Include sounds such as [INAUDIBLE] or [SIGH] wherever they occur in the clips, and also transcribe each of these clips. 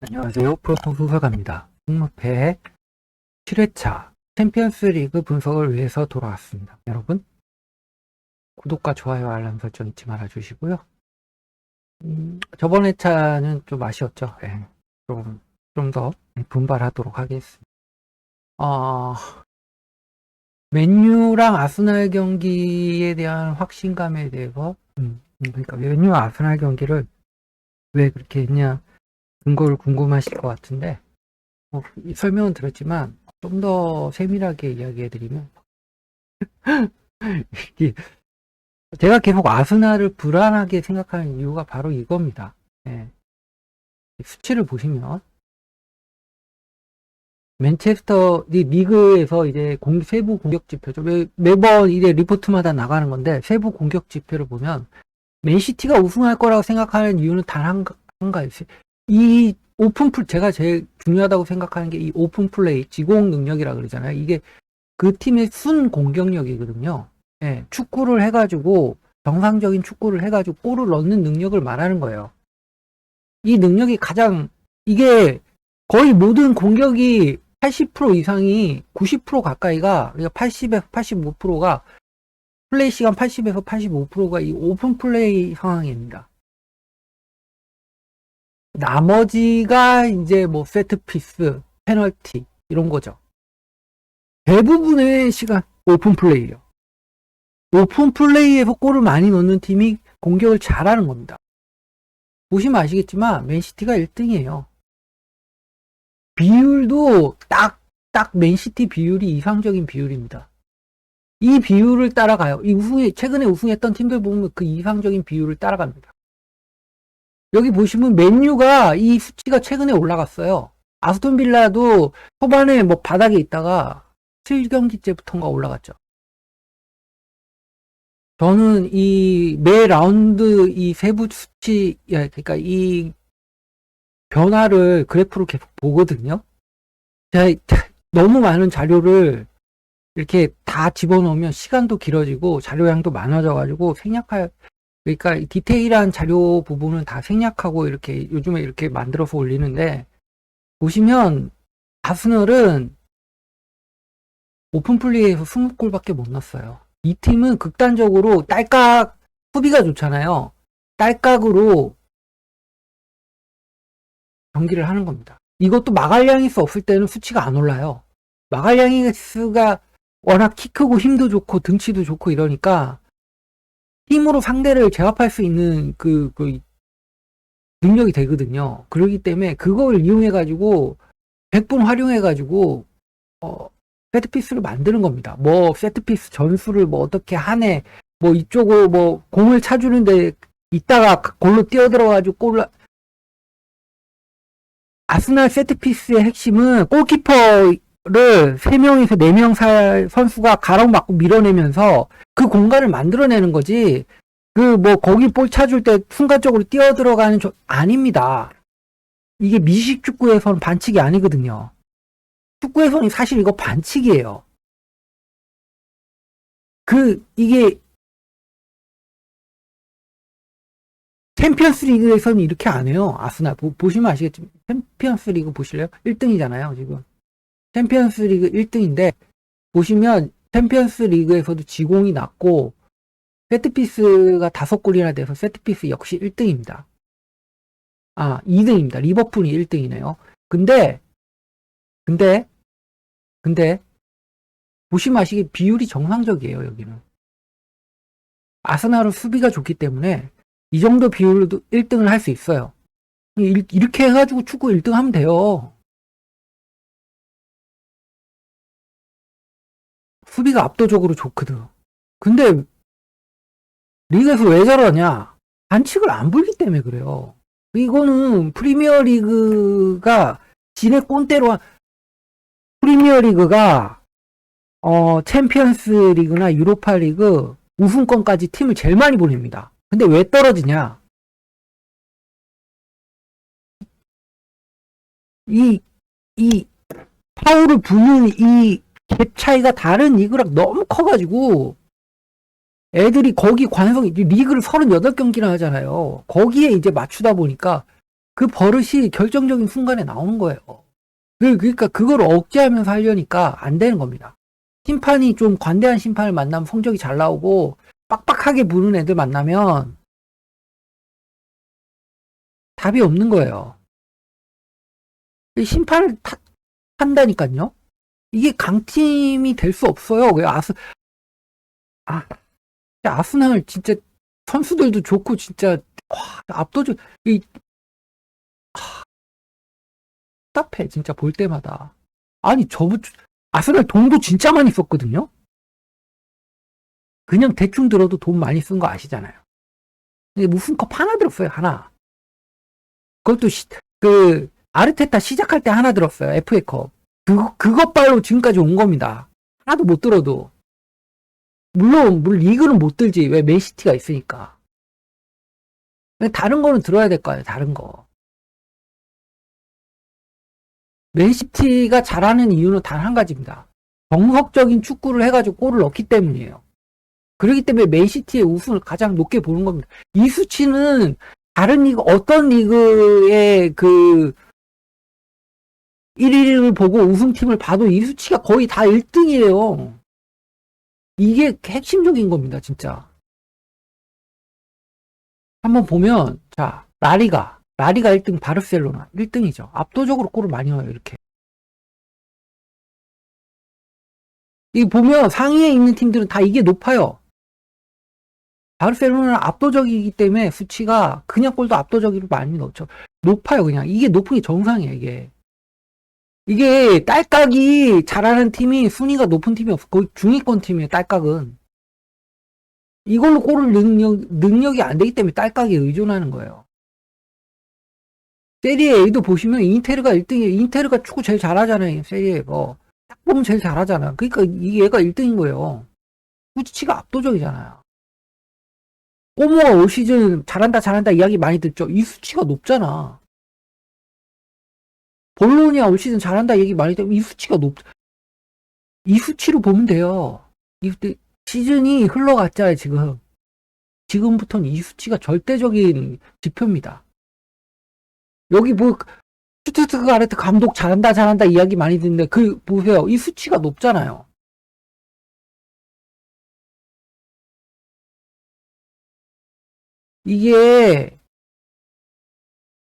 안녕하세요. 프로토스 소설가입니다. 승무패 7회차 챔피언스 리그 분석을 위해서 돌아왔습니다. 여러분, 구독과 좋아요, 알람 설정 잊지 말아 주시고요. 음, 저번 회차는 좀 아쉬웠죠. 예, 좀, 좀 더 분발하도록 하겠습니다. 어, 맨유랑 아스날 경기에 대한 확신감에 대해서, 음, 그러니까 맨유 아스날 경기를 왜 그렇게 했냐, 근거를 궁금하실 것 같은데 뭐, 이 설명은 들었지만 좀 더 세밀하게 이야기해드리면 [LAUGHS] 제가 계속 아스날을 불안하게 생각하는 이유가 바로 이겁니다. 예. 수치를 보시면 맨체스터 이 리그에서 이제 공, 세부 공격 지표죠. 매, 매번 이제 리포트마다 나가는 건데 세부 공격 지표를 보면 맨시티가 우승할 거라고 생각하는 이유는 단 한, 한 가지 있어요. 이 오픈 플 제가 제일 중요하다고 생각하는 게 이 오픈 플레이 지공 능력이라 그러잖아요. 이게 그 팀의 순 공격력이거든요. 예, 축구를 해가지고 정상적인 축구를 해가지고 골을 넣는 능력을 말하는 거예요. 이 능력이 가장 이게 거의 모든 공격이 80% 이상이 90% 가까이가 그러니까 80에서 85%가 플레이 시간 80에서 85%가 이 오픈 플레이 상황입니다. 나머지가 이제 뭐 세트피스, 페널티 이런 거죠. 대부분의 시간 오픈 플레이예요. 오픈 플레이에서 골을 많이 넣는 팀이 공격을 잘하는 겁니다. 보시면 아시겠지만 맨시티가 1등이에요. 비율도 딱, 딱 맨시티 비율이 이상적인 비율입니다. 이 비율을 따라가요. 이 우승에, 최근에 우승했던 팀들 보면 그 이상적인 비율을 따라갑니다. 여기 보시면 맨유가 이 수치가 최근에 올라갔어요. 아스톤 빌라도 초반에 뭐 바닥에 있다가 7경기째부터인가 올라갔죠. 저는 이 매 라운드 이 세부 수치, 야, 그러니까 이 변화를 그래프로 계속 보거든요. 제가 너무 많은 자료를 이렇게 다 집어넣으면 시간도 길어지고 자료량도 많아져가지고 생략할 그러니까 이 디테일한 자료 부분은 다 생략하고 이렇게 요즘에 이렇게 만들어서 올리는데 보시면 아스널은 오픈 플레이에서 20골밖에 못 넣었어요. 이 팀은 극단적으로 딸깍 수비가 좋잖아요. 딸깍으로 경기를 하는 겁니다. 이것도 마갈량이스 없을 때는 수치가 안 올라요. 마갈량이스가 워낙 키 크고 힘도 좋고 등치도 좋고 이러니까 힘으로 상대를 제압할 수 있는 그, 그 능력이 되거든요. 그러기 때문에 그걸 이용해가지고 100분 활용해가지고 어, 세트피스를 만드는 겁니다. 뭐 세트피스 전술을 뭐 어떻게 하네 뭐 이쪽으로 뭐 공을 차주는데 이따가 골로 뛰어들어가지고 골을 아스날 세트피스의 핵심은 골키퍼 를 3명에서 4명 살 선수가 가로막고 밀어내면서 그 공간을 만들어내는 거지. 그 뭐 거기 볼 차줄 때 순간적으로 뛰어 들어가는 저 아닙니다. 이게 미식 축구에서는 반칙이 아니거든요. 축구에서는 사실 이거 반칙이에요. 그 이게 챔피언스 리그에서는 이렇게 안 해요. 아스날 보, 보시면 아시겠지만 챔피언스 리그 보실래요? 1등이잖아요, 지금. 챔피언스 리그 1등인데 보시면 챔피언스 리그에서도 지공이 낮고 세트피스가 다섯 골이나 돼서 세트피스 역시 1등입니다. 아, 2등입니다. 리버풀이 1등이네요. 근데 근데 근데 보시면 아시게 비율이 정상적이에요, 여기는. 아스날은 수비가 좋기 때문에 이 정도 비율도 1등을 할 수 있어요. 이렇게 해가지고 축구 1등 하면 돼요. 수비가 압도적으로 좋거든. 근데 리그에서 왜 저러냐? 반칙을 안 불기 때문에 그래요. 이거는 프리미어 리그가 지네 꼰대로 한- 프리미어 리그가 어 챔피언스 리그나 유로파 리그 우승권까지 팀을 제일 많이 보냅니다. 근데 왜 떨어지냐? 이, 이, 파울을 부는 이 갭 차이가 다른 리그랑 너무 커가지고, 애들이 거기 관성이, 리그를 38경기나 하잖아요. 거기에 이제 맞추다 보니까, 그 버릇이 결정적인 순간에 나오는 거예요. 그- 그러니까 그걸 억제하면서 하려니까 안 되는 겁니다. 심판이 좀 관대한 심판을 만나면 성적이 잘 나오고 빡빡하게 부는 애들 만나면 답이 없는 거예요. 이 심판을 탓, 한다니까요. 이게 강팀이 될 수 없어요. 왜 아스 아 아스날 진짜 선수들도 좋고 진짜 와, 압도적 이 하, 답답해 진짜 볼 때마다 아니 저부 아스날 돈도 진짜 많이 썼거든요. 그냥 대충 들어도 돈 많이 쓴 거 아시잖아요. 근데 우승컵 하나 들었어요 하나. 그것도 시, 그 아르테타 시작할 때 하나 들었어요 FA컵. 그 그것 발로 지금까지 온 겁니다. 하나도 못 들어도. 물론, 물론 리그는 못 들지. 왜 맨시티가 있으니까. 다른 거는 들어야 될 거 아니에요. 다른 거. 맨시티가 잘하는 이유는 단 한 가지입니다. 정석적인 축구를 해가지고 골을 넣기 때문이에요. 그렇기 때문에 맨시티의 우승을 가장 높게 보는 겁니다. 이 수치는 다른 리그, 어떤 리그의 그 1위를 보고 우승팀을 봐도 이 수치가 거의 다 1등이에요. 이게 핵심적인 겁니다, 진짜. 한번 보면, 자, 라리가, 라리가 1등, 바르셀로나 1등이죠. 압도적으로 골을 많이 넣어요, 이렇게. 이 보면 상위에 있는 팀들은 다 이게 높아요. 바르셀로나는 압도적이기 때문에 수치가 그냥 골도 압도적으로 많이 넣죠. 높아요, 그냥. 이게 높은 게 정상이에요, 이게. 이게 딸깍이 잘하는 팀이 순위가 높은 팀이 없어. 거의 중위권 팀이에요, 딸깍은. 이걸로 골을 능력, 능력이 안 되기 때문에 딸깍에 의존하는 거예요. 세리에 A도 보시면 인테르가 1등이에요. 인테르가 축구 제일 잘하잖아요, 세리에 뭐. 딱 보면 제일 잘하잖아. 그러니까 이 얘가 1등인 거예요. 수치가 압도적이잖아요. 꼬모가 올 시즌 잘한다, 잘한다 이야기 많이 듣죠. 이 수치가 높잖아. 볼로니아 올 시즌 잘한다 얘기 많이 듣고 이 수치가 높, 이 수치로 보면 돼요. 이 시즌이 흘러갔잖아요, 지금. 지금부터는 이 수치가 절대적인 지표입니다. 여기 뭐, 슈투트가르트 감독 잘한다, 잘한다 이야기 많이 듣는데, 그, 보세요. 이 수치가 높잖아요. 이게,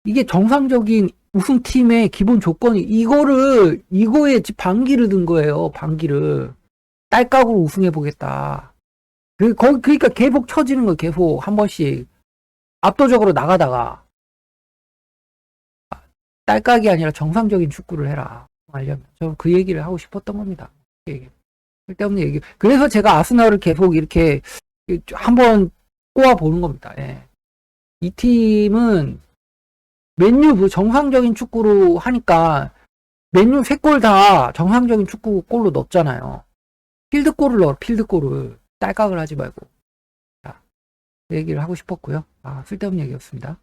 이게 정상적인 우승팀의 기본 조건이, 이거를, 이거에 반기를 든 거예요, 반기를. 딸깍으로 우승해 보겠다. 그, 거, 그러니까 계속 쳐지는 거예요, 계속. 한 번씩. 압도적으로 나가다가. 딸깍이 아니라 정상적인 축구를 해라. 하려면. 저는 그 얘기를 하고 싶었던 겁니다. 그 얘기. 쓸데없는 얘기. 그래서 제가 아스널을 계속 이렇게 한번 꼬아 보는 겁니다. 예. 이 팀은 맨유 그 정상적인 축구로 하니까 맨유 세 골 다 정상적인 축구 골로 넣었잖아요. 필드골을 넣어, 필드골을. 딸깍을 하지 말고. 자, 그 얘기를 하고 싶었고요. 아, 쓸데없는 얘기였습니다.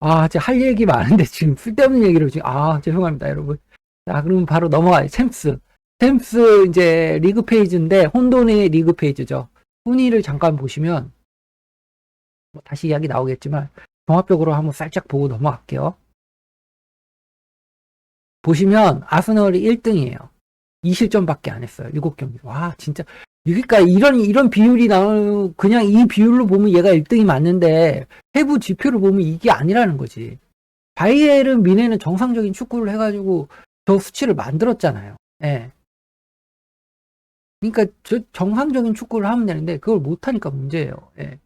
아, 이제 할 얘기 많은데 지금 쓸데없는 얘기를 지금, 아, 죄송합니다, 여러분. 자, 그러면 바로 넘어가요. 챔스. 챔스 이제 리그 페이지인데, 혼돈의 리그 페이지죠. 순위를 잠깐 보시면, 뭐 다시 이야기 나오겠지만, 종합적으로 한번 살짝 보고 넘어갈게요. 보시면, 아스널이 1등이에요. 2실점밖에 안 했어요. 7경기. 와, 진짜. 그러니까 이런, 이런 비율이 나오, 그냥 이 비율로 보면 얘가 1등이 맞는데, 세부 지표를 보면 이게 아니라는 거지. 바이에른 미네는 정상적인 축구를 해가지고 저 수치를 만들었잖아요. 예. 그러니까 저 정상적인 축구를 하면 되는데 그걸 못하니까 문제예요. 예.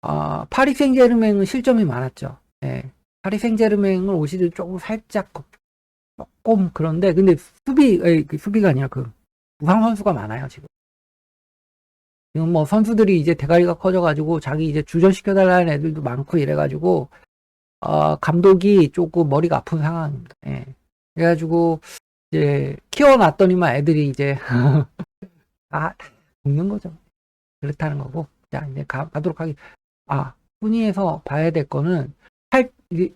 아, 파리 생제르맹은 실점이 많았죠. 예. 파리 생제르맹을 올 시즌 조금 살짝 조금 그런데 근데 수비 에, 그 수비가 아니라 그 부상 선수가 많아요 지금. 지금 뭐 선수들이 이제 대가리가 커져가지고 자기 이제 주전시켜달라는 애들도 많고 이래가지고 어, 감독이 조금 머리가 아픈 상황입니다. 예. 그래가지고 이제 키워놨더니만 애들이 이제 [LAUGHS] 아 죽는 거죠. 그렇다는 거고 자 이제 가, 가도록 하겠. 아 순위에서 봐야 될 거는 할 이게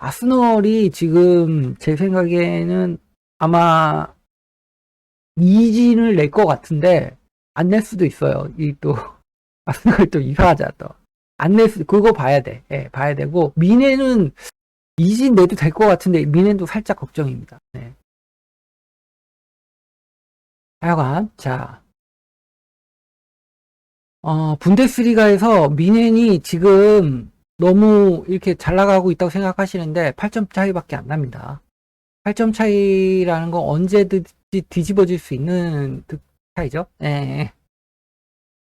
아스널이 지금 제 생각에는 아마 이진을 낼 것 같은데 안 낼 수도 있어요. 이 또 [LAUGHS] 아스널 또 이상하자 또안낼 수 그거 봐야 돼. 예, 봐야 되고 미네는 이진 내도 될 것 같은데 미넨도 살짝 걱정입니다. 네. 하여간 자 어, 분데스리가에서 미넨이 지금 너무 이렇게 잘 나가고 있다고 생각하시는데 8점 차이밖에 안 납니다. 8점 차이라는 건 언제든지 뒤집어질 수 있는 득 차이죠. 예.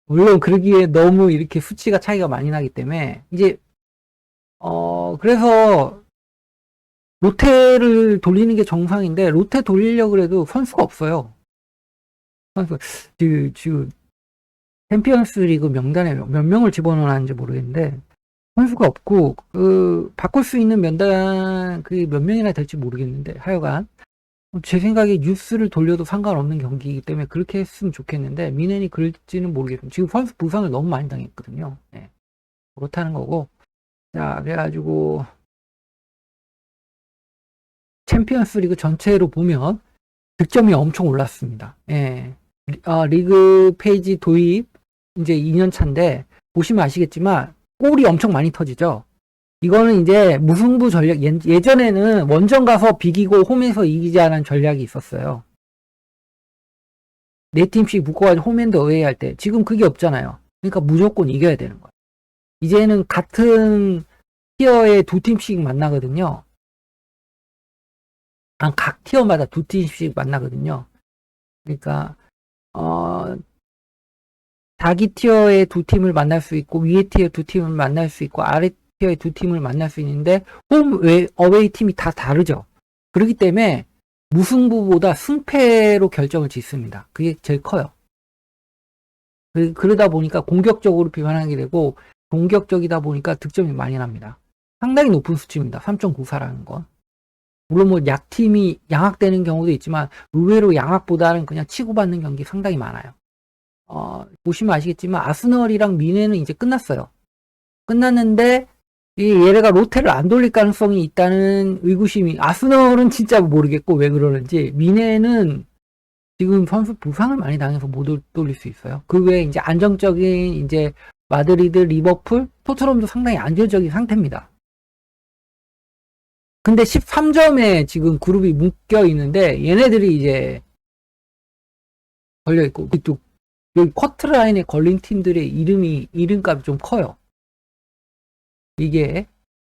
물론 그러기에 너무 이렇게 수치가 차이가 많이 나기 때문에 이제 어 그래서 롯데를 돌리는 게 정상인데 롯데 돌리려고 해도 선수가 없어요. 선수 지금 지금 챔피언스 리그 명단에 몇 명을 집어넣었는지 모르겠는데 선수가 없고 그 바꿀 수 있는 명단 그 몇 명이나 될지 모르겠는데 하여간 제 생각에 뉴스를 돌려도 상관없는 경기이기 때문에 그렇게 했으면 좋겠는데 미넨이 그럴지는 모르겠어요. 지금 선수 부상을 너무 많이 당했거든요. 네. 그렇다는 거고 자 그래가지고 챔피언스 리그 전체로 보면 득점이 엄청 올랐습니다. 예. 리- 아, 리그 페이지 도입 이제 2년 차인데 보시면 아시겠지만 골이 엄청 많이 터지죠. 이거는 이제 무승부 전략 예- 예전에는 원정 가서 비기고 홈에서 이기자는 전략이 있었어요. 네 팀씩 묶어가지고 홈앤드 어웨이 할 때 지금 그게 없잖아요. 그러니까 무조건 이겨야 되는 거예요. 이제는 같은 티어의 두 팀씩 만나거든요. 아, 각 티어마다 두 팀씩 만나거든요. 그러니까 어, 자기 티어의 두 팀을 만날 수 있고 위에 티어 두 팀을 만날 수 있고 아래 티어의 두 팀을 만날 수 있는데 홈 웨, 어웨이 팀이 다 다르죠. 그렇기 때문에 무승부보다 승패로 결정을 짓습니다. 그게 제일 커요. 그, 그러다 보니까 공격적으로 비판하게 되고 공격적이다 보니까 득점이 많이 납니다. 상당히 높은 수치입니다. 3.94라는 건. 물론 뭐 약팀이 양악되는 경우도 있지만 의외로 양악보다는 그냥 치고받는 경기 상당히 많아요. 어, 보시면 아시겠지만 아스널이랑 미네는 이제 끝났어요. 끝났는데 이 얘네가 롯데를 안 돌릴 가능성이 있다는 의구심이 아스널은 진짜 모르겠고 왜 그러는지 미네는 지금 선수 부상을 많이 당해서 못 올- 돌릴 수 있어요. 그 외에 이제 안정적인 이제 마드리드, 리버풀, 토트넘도 상당히 안정적인 상태입니다. 근데 13점에 지금 그룹이 묶여 있는데 얘네들이 이제 걸려 있고 또 여기 커트라인에 걸린 팀들의 이름이 이름값이 좀 커요. 이게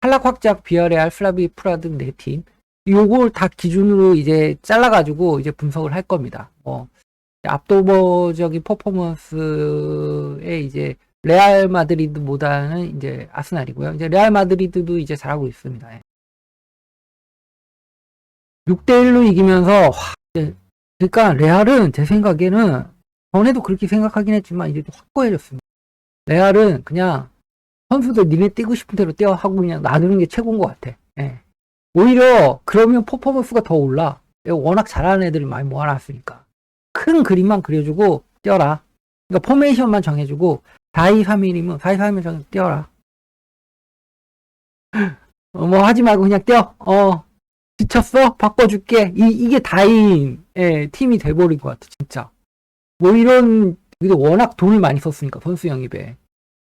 탈락 확작 비아레알 플라비 프라 등 네 팀. 요걸 다 기준으로 이제 잘라가지고 이제 분석을 할 겁니다. 뭐 압도적인 퍼포먼스에 이제 레알 마드리드보다는 이제 아스날이고요. 이제 레알 마드리드도 이제 잘하고 있습니다. 예. 6대 1로 이기면서, 와, 그러니까 레알은 제 생각에는 전에도 그렇게 생각하긴 했지만 이제 좀 확고해졌습니다. 레알은 그냥 선수들 니네 뛰고 싶은 대로 뛰어 하고 그냥 놔두는 게 최고인 것 같아. 예. 오히려 그러면 퍼포먼스가 더 올라. 워낙 잘하는 애들을 많이 모아놨으니까. 큰 그림만 그려주고 뛰어라. 그러니까 포메이션만 정해주고 4-2-3-1이면 4-2-3-1 정해 뛰어라. [LAUGHS] 어, 뭐 하지 말고 그냥 뛰어. 어. 지쳤어? 바꿔줄게. 이, 이게 다인, 예, 팀이 돼버린 것 같아, 진짜. 뭐 이런, 워낙 돈을 많이 썼으니까, 선수 영입에.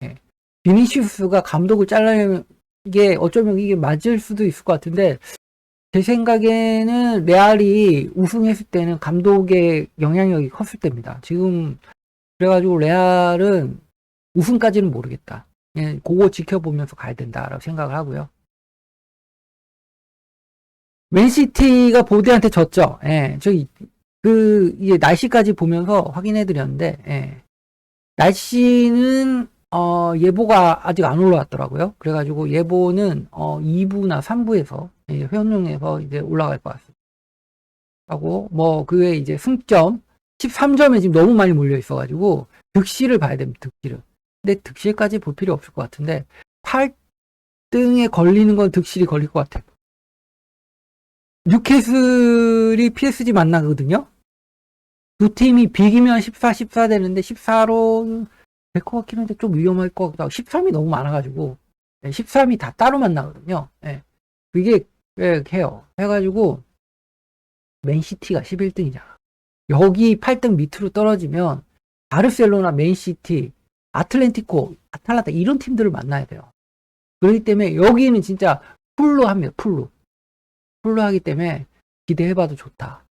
예. 비니시우스가 감독을 잘라내면, 이게 어쩌면 이게 맞을 수도 있을 것 같은데, 제 생각에는 레알이 우승했을 때는 감독의 영향력이 컸을 때입니다. 지금, 그래가지고 레알은 우승까지는 모르겠다. 예, 그거 지켜보면서 가야 된다라고 생각을 하고요. 맨시티가 보드한테 졌죠. 예, 저기 그 이게 날씨까지 보면서 확인해 드렸는데 예. 날씨는 어, 예보가 아직 안 올라왔더라고요. 그래가지고 예보는 어, 2부나 3부에서 예, 회원용에서 이제 올라갈 것 같습니다. 하고 뭐 그에 이제 승점 13점에 지금 너무 많이 몰려 있어가지고 득실을 봐야 됩니다. 득실을. 근데 득실까지 볼 필요 없을 것 같은데 8등에 걸리는 건 득실이 걸릴 것 같아요. 뉴캐슬이 PSG 만나거든요. 두 팀이 비기면 14, 14 되는데 14로 될 것 같긴 한데 좀 위험할 것 하고 13이 너무 많아가지고 13이 다 따로 만나거든요. 예. 그게 예, 해요. 해가지고 맨시티가 11등이잖아. 여기 8등 밑으로 떨어지면 바르셀로나, 맨시티, 아틀레티코, 아탈란타 이런 팀들을 만나야 돼요. 그렇기 때문에 여기는 진짜 풀로 합니다. 풀로. 풀로 하기 때문에 기대해봐도 좋다.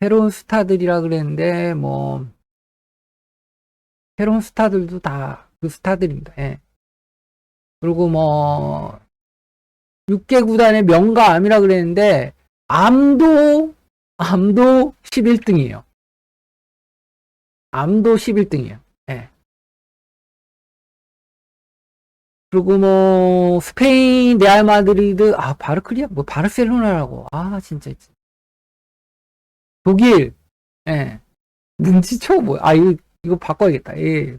새로운 스타들이라 그랬는데 뭐 새로운 스타들도 다 그 스타들입니다. 예. 그리고 뭐 6개 구단의 명가 암이라 그랬는데 암도 암도 11등이에요. 암도 11등이에요. 예. 그리고 뭐 스페인 레알 마드리드 아 바르클리아 뭐 바르셀로나라고 아 진짜 독일. 예. 눈치쳐 뭐야 아 이거 이거 바꿔야겠다. 예.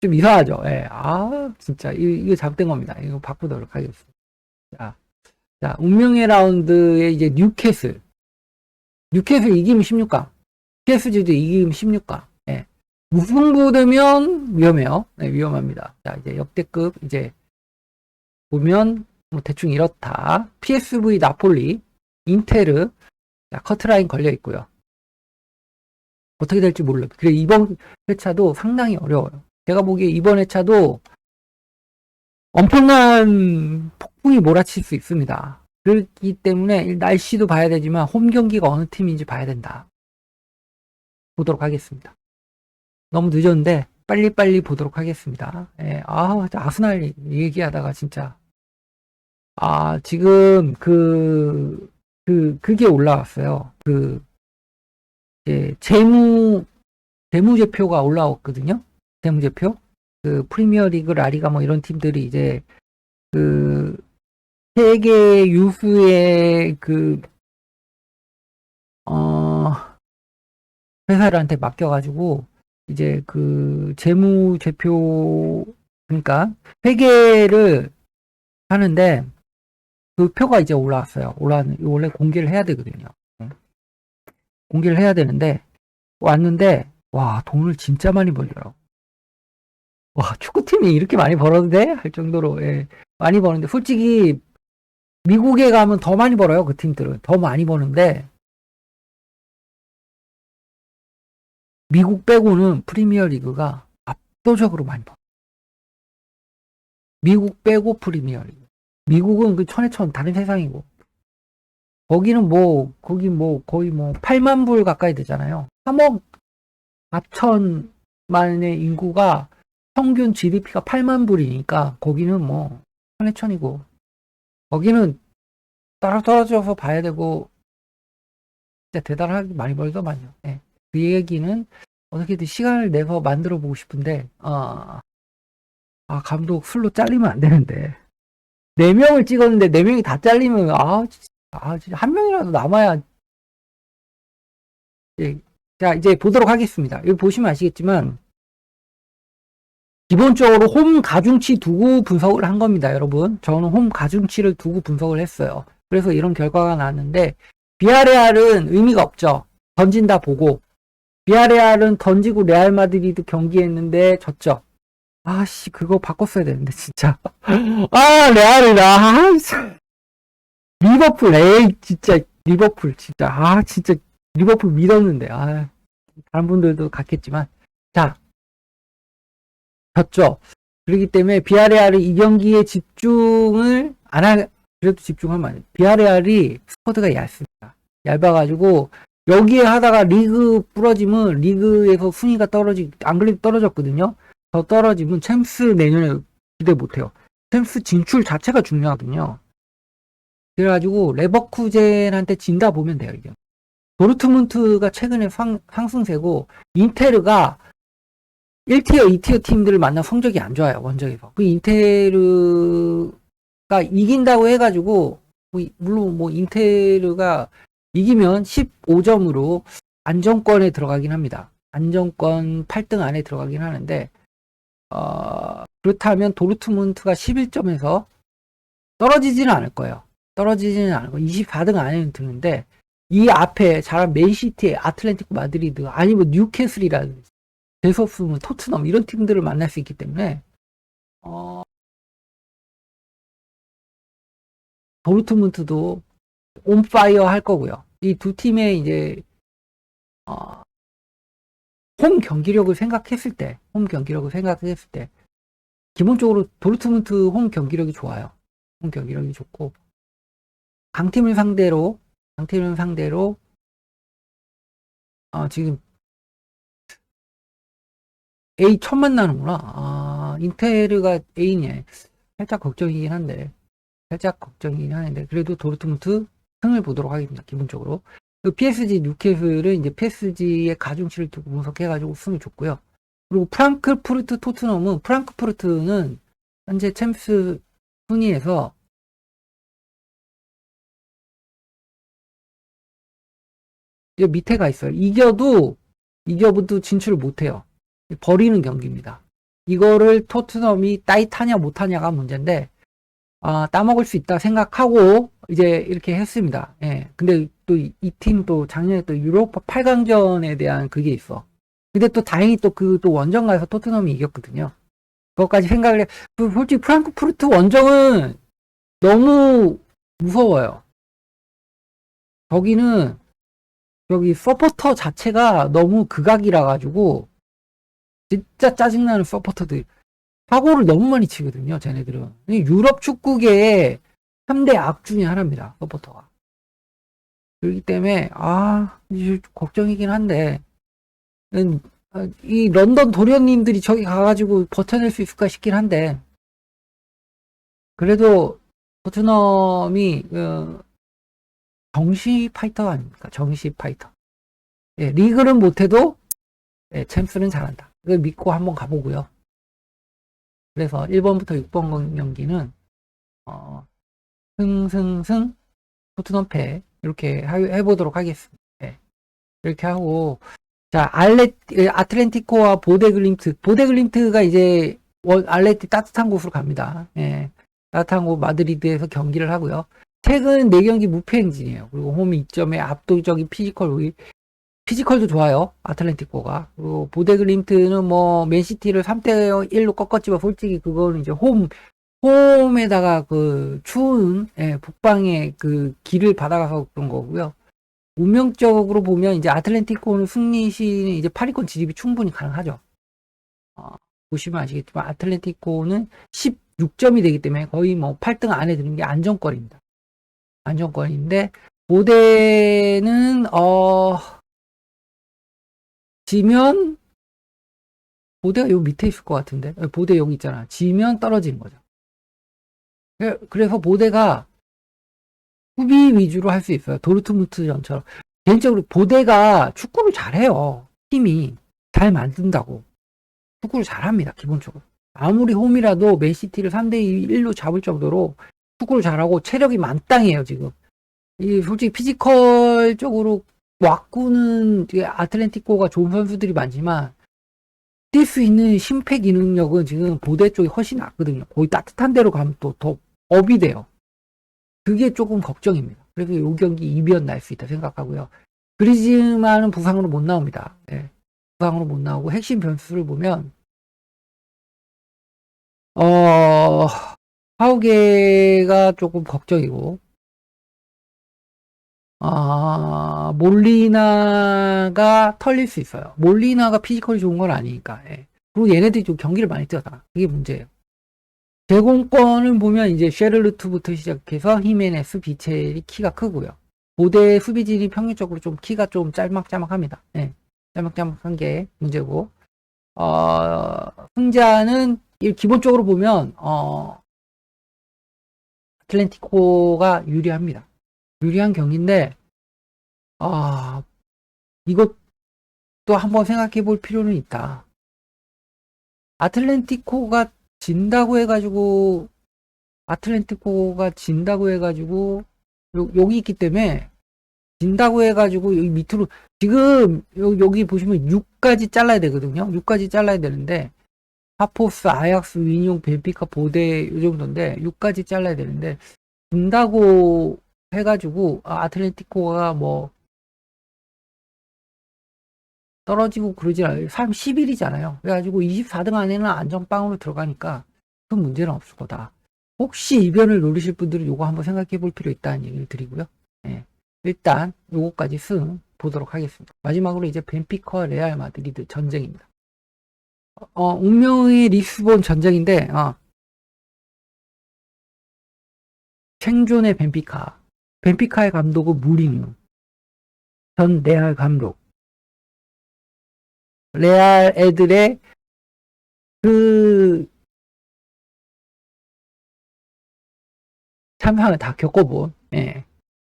좀 이상하죠? 예. 아 진짜. 이거, 이거 잘못된 겁니다. 이거 바꾸도록 하겠습니다. 자, 자 운명의 라운드에 이제 뉴캐슬. 뉴캐슬 이기면 16강. PSG도 이기면 16강. 예. 무승부 되면 위험해요. 네, 위험합니다. 자 이제 역대급 이제 보면 뭐 대충 이렇다. PSV 나폴리 인테르 자, 커트라인 걸려 있고요. 어떻게 될지 몰라요. 그래 이번 회차도 상당히 어려워요. 제가 보기에 이번 회차도 엄청난 폭풍이 몰아칠 수 있습니다. 그렇기 때문에 날씨도 봐야 되지만 홈 경기가 어느 팀인지 봐야 된다. 보도록 하겠습니다. 너무 늦었는데 빨리빨리 보도록 하겠습니다. 예, 아, 아스날 얘기하다가 진짜. 아, 지금 그, 그, 그게 올라왔어요. 그, 예, 재무, 재무제표가 올라왔거든요. 재무제표. 그, 프리미어 리그, 라리가 뭐 이런 팀들이 이제, 그, 세계 유수의 그, 어, 회사들한테 맡겨가지고, 이제 그 재무제표 그러니까 회계를 하는데 그 표가 이제 올라왔어요. 올라왔는 원래 공개를 해야 되거든요. 공개를 해야 되는데 왔는데 와 돈을 진짜 많이 벌더라고. 와 축구팀이 이렇게 많이 돼? 할 정도로 예, 많이 버는데 솔직히 미국에 가면 더 많이 벌어요 그 팀들은 더 많이 버는데 미국 빼고는 프리미어 리그가 압도적으로 많이 벌어. 미국 빼고 프리미어 리그. 미국은 그 천해천 다른 세상이고. 거기는 뭐, 거기 뭐, 거의 뭐, 8만 불 가까이 되잖아요. 3억 4천만의 인구가 평균 GDP가 8만 불이니까 거기는 뭐, 천해천이고. 거기는 따라 떨어져서 봐야 되고, 진짜 대단하게 많이 벌더만요. 예. 그 얘기는 어떻게든 시간을 내서 만들어 보고 싶은데, 아, 아, 감독 술로 잘리면 안 되는데. 네 명을 찍었는데 네 명이 다 잘리면, 아, 아, 한 명이라도 남아야. 예. 자, 이제 보도록 하겠습니다. 여기 보시면 아시겠지만, 기본적으로 홈 가중치 두고 분석을 한 겁니다, 여러분. 저는 홈 가중치를 두고 분석을 했어요. 그래서 이런 결과가 나왔는데, 비아레알은 의미가 없죠. 던진다 보고, 비아레알은 던지고 레알 마드리드 경기했는데 졌죠. 아씨 그거 바꿨어야 되는데 진짜. [LAUGHS] 아 레알이다. 아, 참. 리버풀 에이 진짜 리버풀 진짜 아 진짜 리버풀 믿었는데 아 다른 분들도 같겠지만 자 졌죠. 그렇기 때문에 비아레알이 이 경기에 집중을 안 하, 그래도 집중하면 안 돼. 비아레알이 스쿼드가 얇습니다. 얇아가지고 여기에 하다가 리그 부러지면 리그에서 순위가 떨어지 안 그래도 떨어졌거든요. 더 떨어지면 챔스 내년에 기대 못해요. 챔스 진출 자체가 중요하거든요. 그래가지고 레버쿠젠한테 진다 보면 돼요 이게. 도르트문트가 최근에 상, 상승세고 인테르가 1티어, 2티어 팀들을 만나 성적이 안 좋아요 원정에서. 그 인테르가 이긴다고 해가지고 뭐, 물론 뭐 인테르가 이기면 15점으로 안정권에 들어가긴 합니다. 안정권 8등 안에 들어가긴 하는데 어, 그렇다면 도르트문트가 11점에서 떨어지지는 않을 거예요. 떨어지지는 거예요. 24등 안에는 드는데 이 앞에 잘한 맨시티, 아틀레티코 마드리드 아니면 뉴캐슬이라든지 없으면 토트넘 이런 팀들을 만날 수 있기 때문에 어, 도르트문트도 온파이어 할 거고요. 이 두 팀의 이제 어, 홈 경기력을 생각했을 때, 홈 경기력을 생각했을 때 기본적으로 도르트문트 홈 경기력이 좋아요. 홈 경기력이 좋고 강팀을 상대로 강팀을 상대로 아 지금 A 첫 만나는구나. 아 인테르가 A네. 살짝 걱정이긴 한데 살짝 걱정이긴 하는데 그래도 도르트문트 승을 보도록 하겠습니다. 기본적으로. 그 PSG 뉴캐슬은 이제 PSG의 가중치를 두고 분석해가지고 승을 줬고요. 그리고 프랑크푸르트 토트넘은 프랑크푸르트는 현재 챔스 순위에서 이 밑에 가 있어요. 이겨도 이겨도 진출을 못해요. 버리는 경기입니다. 이거를 토트넘이 따이타냐 못하냐가 문제인데 아, 따먹을 수 있다 생각하고 이제 이렇게 했습니다. 예. 근데 또 이 팀도 작년에 또 유로파 8강전에 대한 그게 있어. 근데 또 다행히 또 그 또 원정 가서 토트넘이 이겼거든요. 그것까지 생각을 해. 그 솔직히 프랑크푸르트 원정은 너무 무서워요. 거기는 여기 서포터 자체가 너무 극악이라 가지고 진짜 짜증나는 서포터들 사고를 너무 많이 치거든요. 쟤네들은 유럽 축구계의 3대 악 중에 하나입니다. 서포터가. 그렇기 때문에 아 걱정이긴 한데 음, 아, 이 런던 도련님들이 저기 가가지고 버텨낼 수 있을까 싶긴 한데 그래도 토트넘이 어, 정시 파이터 아닙니까? 정시 파이터. 예, 리그는 못해도 예, 챔스는 잘한다. 이걸 믿고 한번 가보고요. 그래서 1번부터 6번 경기는 어, 승승승 토트넘 패 이렇게 하- 해보도록 하겠습니다. 예. 이렇게 하고 자 알레 예, 아틀레티코와 보데글림트 보데글림트가 이제 원- 알레티 따뜻한 곳으로 갑니다. 예. 따뜻한 곳 마드리드에서 경기를 하고요. 최근 4경기 무패 행진이에요. 그리고 홈 2점에 압도적인 피지컬. 피지컬도 좋아요. 아틀레티코가. 그리고 보데글림트는 뭐 맨시티를 3대 1로 꺾었지만 솔직히 그거는 이제 홈 홈에다가 그 추운 예, 북방의 그 길을 받아가서 그런 거고요. 운명적으로 보면 이제 아틀레티코는 승리 시는 이제 8위권 진입이 충분히 가능하죠. 어, 보시면 아시겠지만 아틀레티코는 16점이 되기 때문에 거의 뭐 8등 안에 드는 게 안정권입니다. 안정권인데 보대는 어 지면 보대가 여기 밑에 있을 것 같은데 어, 보대 여기 있잖아. 지면 떨어지는 거죠. 그래- 그래서 보대가 수비 위주로 할 수 있어요. 도르트문트전처럼. 개인적으로 보대가 축구를 잘해요. 팀이 잘 만든다고. 축구를 잘합니다. 기본적으로. 아무리 홈이라도 맨시티를 3대 1로 잡을 정도로 축구를 잘하고 체력이 만땅이에요, 지금. 이 솔직히 피지컬적으로 이게 아틀레티코가 좋은 선수들이 많지만 뛸 수 있는 심폐 기능력은 지금 보대 쪽이 훨씬 낫거든요. 거의 따뜻한 데로 가면 또 더 업이 돼요. 그게 조금 걱정입니다. 그래서 이 경기 이변 날 수 있다 생각하고요. 그리즈만은 부상으로 못 나옵니다. 예. 부상으로 못 나오고 핵심 변수를 보면 어 하우게가 조금 걱정이고 아 몰리나가 털릴 수 있어요. 몰리나가 피지컬이 좋은 건 아니니까. 예. 그리고 얘네들이 좀 경기를 많이 뛰었다. 그게 문제예요. 제공권을 보면 이제 쉐를루트부터 시작해서 히메네스, 비첼이 키가 크고요. 고대 수비진이 평균적으로 좀 키가 좀 짤막짤막합니다. 예. 짤막짤막한 게 문제고. 어, 승자는 이- 기본적으로 보면 어, 아틀레티코가 유리합니다. 유리한 경기인데 아 이것도 한번 생각해 볼 필요는 있다. 아틀레티코가 진다고 해가지고 아틀레티코가 진다고 해가지고 요, 여기 있기 때문에 진다고 해가지고 여기 밑으로 지금 요, 여기 보시면 6까지 잘라야 되거든요. 6까지 잘라야 되는데 하포스, 아약스, 위뇽, 벤피카, 보데 이 정도인데 6까지 잘라야 되는데 진다고 해가지고 아, 아틀레티코가 뭐 떨어지고 그러지 않아요. 3, 10일이잖아요. 그래가지고 24등 안에는 안전빵으로 들어가니까 큰 문제는 없을 거다. 혹시 이변을 노리실 분들은 요거 한번 생각해 볼 필요 있다는 얘기를 드리고요. 예. 일단 요거까지 승 보도록 하겠습니다. 마지막으로 이제 벤피커 레알 마드리드 전쟁입니다. 어, 운명의 리스본 전쟁인데, 어, 생존의 벤피카. 벤피카의 감독은 무리뉴. 전 레알 감독. 레알 애들의 그 참상을 다 겪어본 예,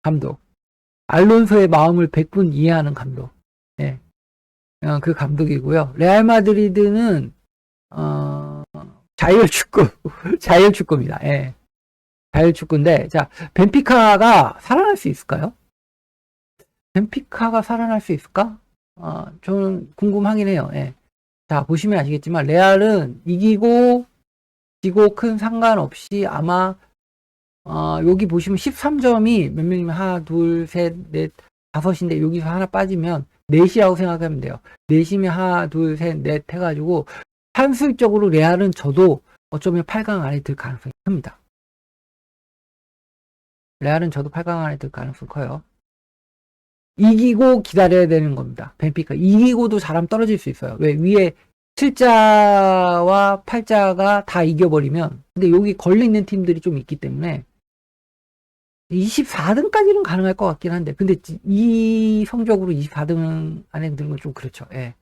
감독. 알론소의 마음을 100분 이해하는 감독. 예. 어, 그 감독이고요. 레알 마드리드는 어, 자율축구, [LAUGHS] 자율축구입니다. 예. 자율축구인데, 자, 벤피카가 살아날 수 있을까요? 벤피카가 살아날 수 있을까? 어, 저는 궁금하긴 해요. 예. 자, 보시면 아시겠지만, 레알은 이기고, 지고 큰 상관없이 아마, 어, 여기 보시면 13점이 몇 명이면 하나, 둘, 셋, 넷, 다섯인데 여기서 하나 빠지면 넷이라고 생각하면 돼요. 넷이면 하나, 둘, 셋, 넷 해가지고, 산술적으로 레알은 저도 어쩌면 8강 안에 들 가능성이 큽니다. 레알은 저도 8강 안에 들 가능성이 커요. 이기고 기다려야 되는 겁니다. 벤피카. 이기고도 잘하면 떨어질 수 있어요. 왜? 위에 7자와 8자가 다 이겨버리면, 근데 여기 걸려있는 팀들이 좀 있기 때문에, 24등까지는 가능할 것 같긴 한데, 근데 이 성적으로 24등 안에 드는 건 좀 그렇죠. 예.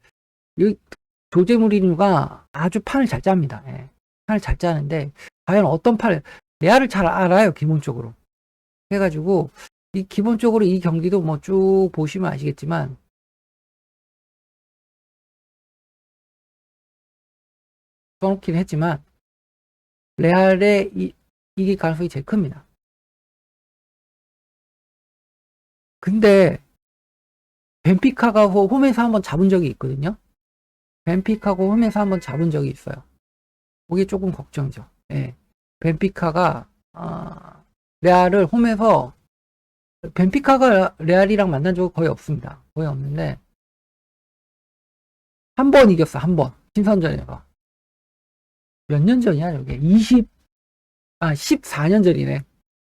여기 조제 무리뉴가 아주 판을 잘 짭니다. 예. 판을 잘 짜는데, 과연 어떤 판을, 레알을 잘 알아요, 기본적으로. 해가지고, 이 기본적으로 이 경기도 뭐 쭉 보시면 아시겠지만, 써놓긴 했지만, 레알의 이, 이길 가능성이 제일 큽니다. 근데, 벤피카가 호- 홈에서 한번 잡은 적이 있거든요. 벤피카고 홈에서 한번 잡은 적이 있어요. 그게 조금 걱정이죠. 예. 벤피카가, 아, 레알을 홈에서, 벤피카가 레알이랑 만난 적은 거의 없습니다. 거의 없는데, 한 번 이겼어, 한 번. 신선전에서. 몇 년 전이야, 저게? 20, 아, 14년 전이네.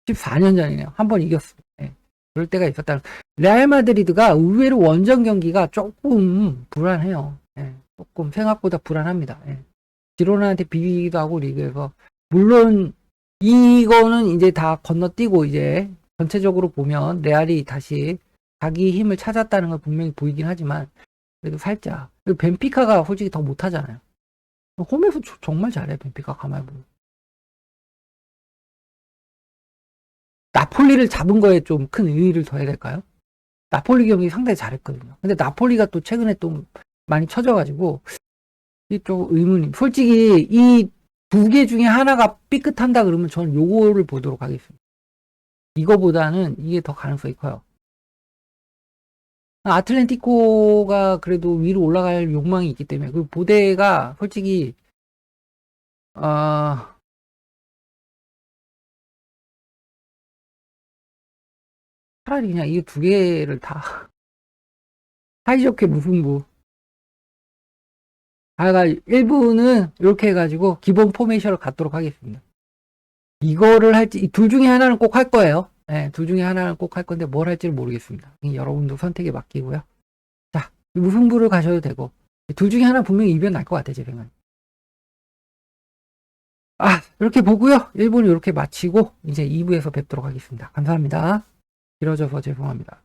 14년 전이네요. 한 번 이겼어. 예. 그럴 때가 있었다. 레알 마드리드가 의외로 원정 경기가 조금 불안해요. 예. 조금 생각보다 불안합니다. 예. 지로나한테 비기기도 하고 리그에서 물론 이거는 이제 다 건너뛰고 이제 전체적으로 보면 레알이 다시 자기 힘을 찾았다는 걸 분명히 보이긴 하지만 그래도 살짝 그리고 벤피카가 솔직히 더 못하잖아요. 홈에서 조- 정말 잘해 벤피카 가만히 보면 나폴리를 잡은 거에 좀 큰 의의를 둬야 될까요? 나폴리 경기 상당히 잘했거든요. 근데 나폴리가 또 최근에 또 많이 쳐져가지고 이좀 의문이 솔직히 이 두 개 중에 하나가 삐끗한다 그러면 저는 요거를 보도록 하겠습니다. 이거보다는 이게 더 가능성이 커요. 아틀렌티코가 그래도 위로 올라갈 욕망이 있기 때문에 그 보대가 솔직히 어 차라리 그냥 이 두 개를 다 [LAUGHS] 사이좋게 무승부 아가 1부는 이렇게 해가지고 기본 포메이션을 갖도록 하겠습니다. 이거를 할지 이둘 중에 하나는 꼭 할 거예요. 네, 둘 중에 하나는 꼭 할 건데 뭘 할지는 모르겠습니다. 이 여러분도 선택에 맡기고요. 자, 무승부를 가셔도 되고 둘 중에 하나 분명히 이변 날 것 같아 제 생각에. 아 이렇게 보고요. 1부는 이렇게 마치고 이제 2부에서 뵙도록 하겠습니다. 감사합니다. 길어져서 죄송합니다.